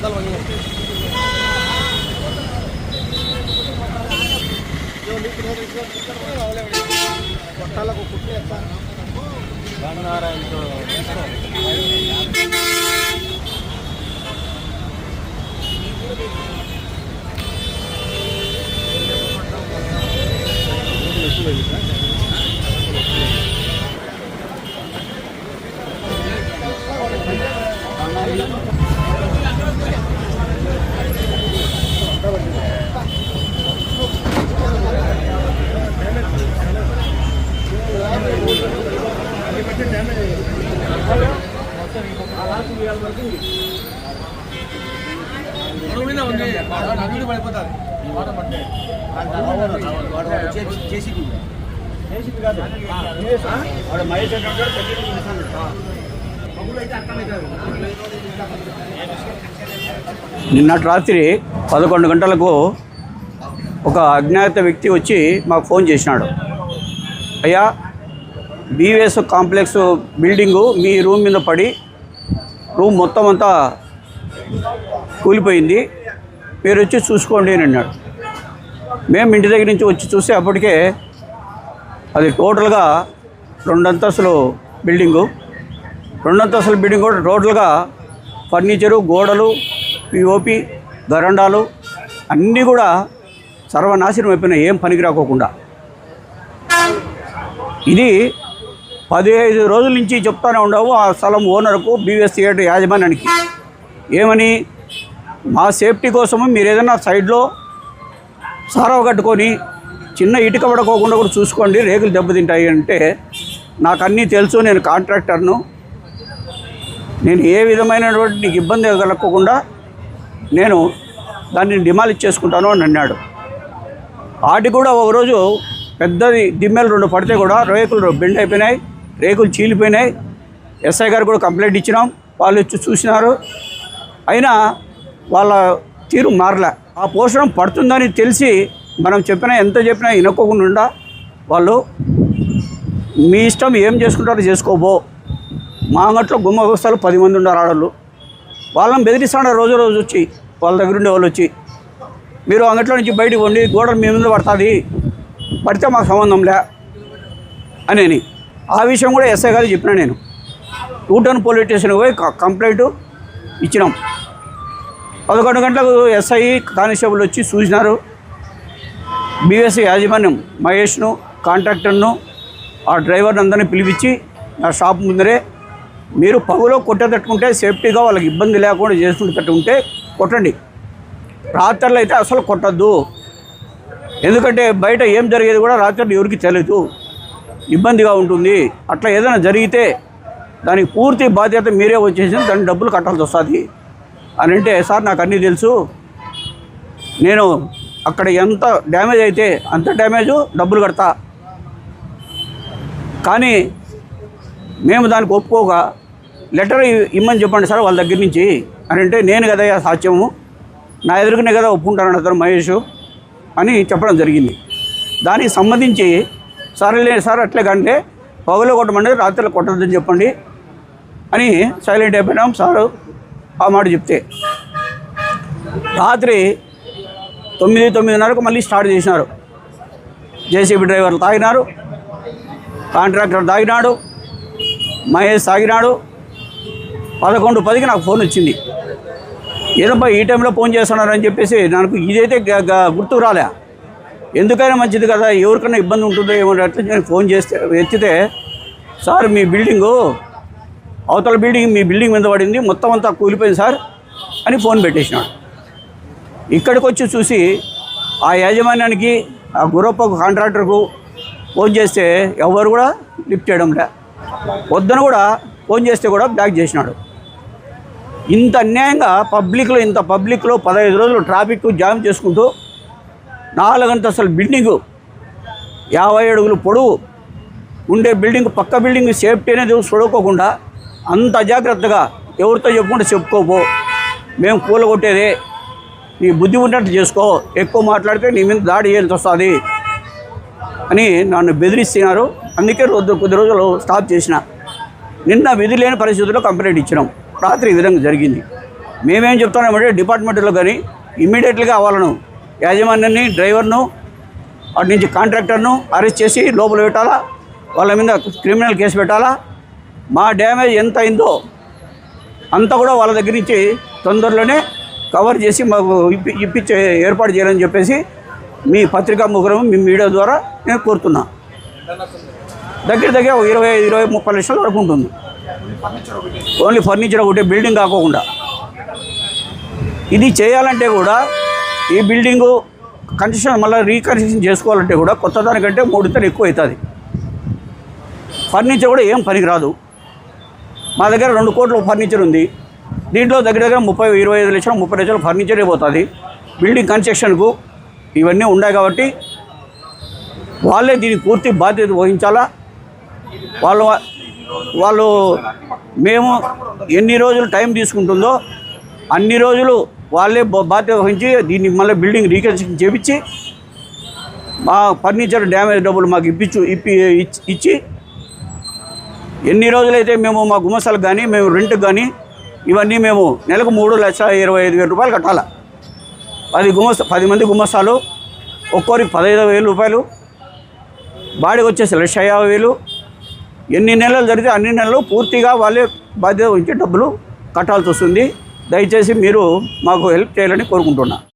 అద్దాలు పగిలినాయి కొట్టాలకు కుట్టి ఉంది. పడిపోతుంది. వాటర్ పట్టే. నిన్నటి రాత్రి పదకొండు గంటలకు ఒక అజ్ఞాత వ్యక్తి వచ్చి మాకు ఫోన్ చేసినాడు. అయ్యా బీవీఎస్ కాంప్లెక్స్ బిల్డింగు మీ రూమ్ మీద పడి రూమ్ మొత్తం అంతా కూలిపోయింది. మీరు వచ్చి చూసుకోండి అని అన్నాడు. మేము ఇంటి దగ్గర నుంచి వచ్చి చూస్తే అప్పటికే అది టోటల్గా రెండంతస్తులు బిల్డింగు. రెండంతస్తుల బిల్డింగ్ కూడా టోటల్గా ఫర్నిచరు గోడలు పిఓపి గరండాలు అన్నీ కూడా సర్వనాశనం అయిపోయినాయి. ఏం పనికి రాకోకుండా. ఇది పదిహేను రోజుల నుంచి చెప్తానే ఉండవు. ఆ స్థలం ఓనర్కు బీవీఎస్ థియేటర్ యాజమాన్యానికి. ఏమని? మా సేఫ్టీ కోసము మీరు ఏదైనా సైడ్లో సారవ కట్టుకొని చిన్న ఇటుక పడకోకుండా కూడా చూసుకోండి రేకులు దెబ్బతింటాయి అంటే నాకు అన్నీ తెలుసు. నేను కాంట్రాక్టర్ను. నేను ఏ విధమైనటువంటి నీకు ఇబ్బంది కలగకుండా నేను దాన్ని డిమాలిష్ చేసుకుంటాను అని అన్నాడు. వాటి కూడా ఒకరోజు పెద్దది దిమ్మెలు రెండు పడితే కూడా రేకులు బెండ్ అయిపోయినాయి. రేకులు చీలిపోయినాయి. ఎస్ఐ గారు కూడా కంప్లైంట్ ఇచ్చినాం. వాళ్ళు వచ్చి చూసినారు. అయినా వాళ్ళ తీరు మారలే. ఆ పోషణం పడుతుందని తెలిసి మనం చెప్పినా ఎంత చెప్పినా వినకోకుండా వాళ్ళు మీ ఇష్టం ఏం చేసుకుంటారో చేసుకోబో. మా అంగట్లో గుమ్మ వ్యవస్థలు పది మంది ఉన్నారు ఆడళ్ళు. వాళ్ళని బెదిరిస్తాడు రోజు రోజు వచ్చి వాళ్ళ దగ్గర ఉండే వాళ్ళు వచ్చి. మీరు అంగట్లో నుంచి బయటకు వండి గోడలు మీ మీద పడుతుంది. పడితే మాకు సంబంధం లే. అని ఆ విషయం కూడా ఎస్ఐ గారు చెప్పిన నేను. ఊటన్ పోలీస్ స్టేషన్కి పోయి కంప్లైంట్ ఇచ్చినాం. పదకొండు గంటలకు ఎస్ఐ కానిస్టేబుల్ వచ్చి చూసినారు. బీఎస్సీ యాజమాన్యం మహేష్ను కాంట్రాక్టర్ను ఆ డ్రైవర్ని అందరినీ పిలిపించి నా షాప్ ముందరే మీరు పగులో కొట్టేటట్టుకుంటే సేఫ్టీగా వాళ్ళకి ఇబ్బంది లేకుండా చేసుకునేటట్టు ఉంటే కొట్టండి. రాత్రులు అయితే అసలు కొట్టద్దు. ఎందుకంటే బయట ఏం జరిగేది కూడా రాత్రి ఎవరికి తెలియదు ఇబ్బందిగా ఉంటుంది. అట్లా ఏదైనా జరిగితే దానికి పూర్తి బాధ్యత మీరే వచ్చేసి దాని డబ్బులు కట్టాల్సి వస్తుంది. అని అంటే సార్ నాకు అన్నీ తెలుసు. నేను అక్కడ ఎంత డ్యామేజ్ అయితే అంత డ్యామేజు డబ్బులు కడతా. కానీ మేము దానికి ఒప్పుకోక లెటర్ ఇమ్మని చెప్పండి సార్ వాళ్ళ దగ్గర నుంచి. అని అంటే నేను కదా సాక్ష్యము. నా ఎదురుకునే కదా ఒప్పుకుంటాను అతను మహేష్. అని చెప్పడం జరిగింది. దానికి సంబంధించి సరేలే సార్ అట్లే కంటే పగలు కొట్టమండి రాత్రిలో కొట్టద్దని చెప్పండి అని సైలెంట్ అయిపోయినాం సారు ఆ మాట చెప్తే. రాత్రి తొమ్మిది తొమ్మిదిన్నరకు మళ్ళీ స్టార్ట్ చేసినారు. జేసీబీ డ్రైవర్లు తాగినారు కాంట్రాక్టర్ తాగినాడు మహేష్ తాగినాడు. పదకొండు పదికి నాకు ఫోన్ వచ్చింది. ఏదబ్బా ఈ టైంలో ఫోన్ చేస్తున్నారని చెప్పేసి నాకు ఇదైతే గుర్తుకు రాలే. ఎందుకైనా మంచిది కదా? ఎవరికైనా ఇబ్బంది ఉంటుందో ఏమో అట్లా నేను ఫోన్ చేస్తే ఎత్తితే సార్ మీ బిల్డింగు అవతల బిల్డింగ్ మీ బిల్డింగ్ మీద పడింది మొత్తం అంతా కూలిపోయింది సార్ అని ఫోన్ పెట్టేసినాడు. ఇక్కడికి వచ్చి చూసి ఆ యాజమాన్యానికి ఆ గురప్పకు కాంట్రాక్టర్కు ఫోన్ చేస్తే ఎవరు కూడా లిఫ్ట్ చేయడం లే. వద్దను కూడా ఫోన్ చేస్తే కూడా బ్లాక్ చేసినాడు. ఇంత అన్యాయంగా పబ్లిక్లో ఇంత పబ్లిక్లో పదహైదు రోజులు ట్రాఫిక్ జామ్ చేసుకుంటూ నాలుగంతస్తుల బిల్డింగు. యాభై అడుగులు పొడవు. ఉండే బిల్డింగ్ పక్క బిల్డింగ్ సేఫ్టీ అనేది చూడకోకుండా అంత జాగ్రత్తగా ఎవరితో చెప్పుకుంటే చెప్పుకోపో. మేము కూలగొట్టేదే. నీ బుద్ధి ఉన్నట్టు చేసుకో. ఎక్కువ మాట్లాడితే నీ మీద దాడి చేయాల్సి వస్తుంది అని నన్ను బెదిరిస్తున్నారు. అందుకే రోజు కొద్ది రోజులు స్టాప్ చేసిన. నిన్న విధి లేని పరిస్థితుల్లో కంప్లైంట్ ఇచ్చినాం. రాత్రి ఈ విధంగా జరిగింది. మేమేం చెప్తున్నామంటే డిపార్ట్మెంట్లో కానీ ఇమ్మీడియట్గా వాళ్ళను యాజమాన్యాన్ని డ్రైవర్ను అటు నుంచి కాంట్రాక్టర్ను అరెస్ట్ చేసి లోపల పెట్టాలా? వాళ్ళ మీద క్రిమినల్ కేసు పెట్టాలా? మా డ్యామేజ్ ఎంత అయిందో అంతా కూడా వాళ్ళ దగ్గర నుంచి తొందరలోనే కవర్ చేసి మాకు ఇప్పి ఇప్పించే ఏర్పాటు చేయాలని చెప్పేసి మీ పత్రికా ముగ్గురం మీ మీడియా ద్వారా నేను కోరుతున్నా. దగ్గర దగ్గర ఒక ఇరవై ఇరవై ముప్పై లక్షల వరకు ఉంటుంది. ఓన్లీ ఫర్నిచర్ ఒకటి బిల్డింగ్ కాకోకుండా. ఇది చేయాలంటే కూడా ఈ బిల్డింగు కన్స్ట్రక్షన్ మళ్ళీ రీకన్స్ట్రక్షన్ చేసుకోవాలంటే కూడా కొత్త దానికంటే మూడు ఎక్కువ అవుతుంది ఫర్నిచర్ కూడా ఏం పనికిరాదు. మా దగ్గర రెండు కోట్ల ఫర్నిచర్ ఉంది. దీంట్లో దగ్గర దగ్గర ముప్పై ఇరవై ఐదు లక్షలు ముప్పై లక్షలు ఫర్నిచరే పోతుంది. బిల్డింగ్ కన్స్ట్రక్షన్కు ఇవన్నీ ఉన్నాయి కాబట్టి వాళ్ళే దీని పూర్తి బాధ్యత వహించాలా? వాళ్ళు వాళ్ళు మేము ఎన్ని రోజులు టైం తీసుకుంటుందో అన్ని రోజులు వాళ్ళే బా- బాధ్యత వహించి దీన్ని మళ్ళీ బిల్డింగ్ రీకన్స్ట్రక్షన్ చేపించి మా ఫర్నిచర్ డ్యామేజ్ డబ్బులు మాకు ఇప్పించు ఇప్పి ఇచ్చి- ఇచ్చి ఎన్ని రోజులైతే మేము మా గుమస్తాలకు కానీ మేము రెంట్కి కానీ ఇవన్నీ మేము నెలకు మూడు లక్షల ఇరవై ఐదు వేల రూపాయలు కట్టాలి. పది గుమస్తా పది మంది గుమస్తాలు ఒక్కోరికి పదహైదు వేలు రూపాయలు బాడీకి వచ్చేసి లక్ష యాభై వేలు. ఎన్ని నెలలు జరిగితే అన్ని నెలలు పూర్తిగా వాళ్ళే బాధ్యత వహించి డబ్బులు కట్టాల్సి వస్తుంది. దయచేసి మీరు మాకు హెల్ప్ చేయాలని కోరుకుంటున్నా.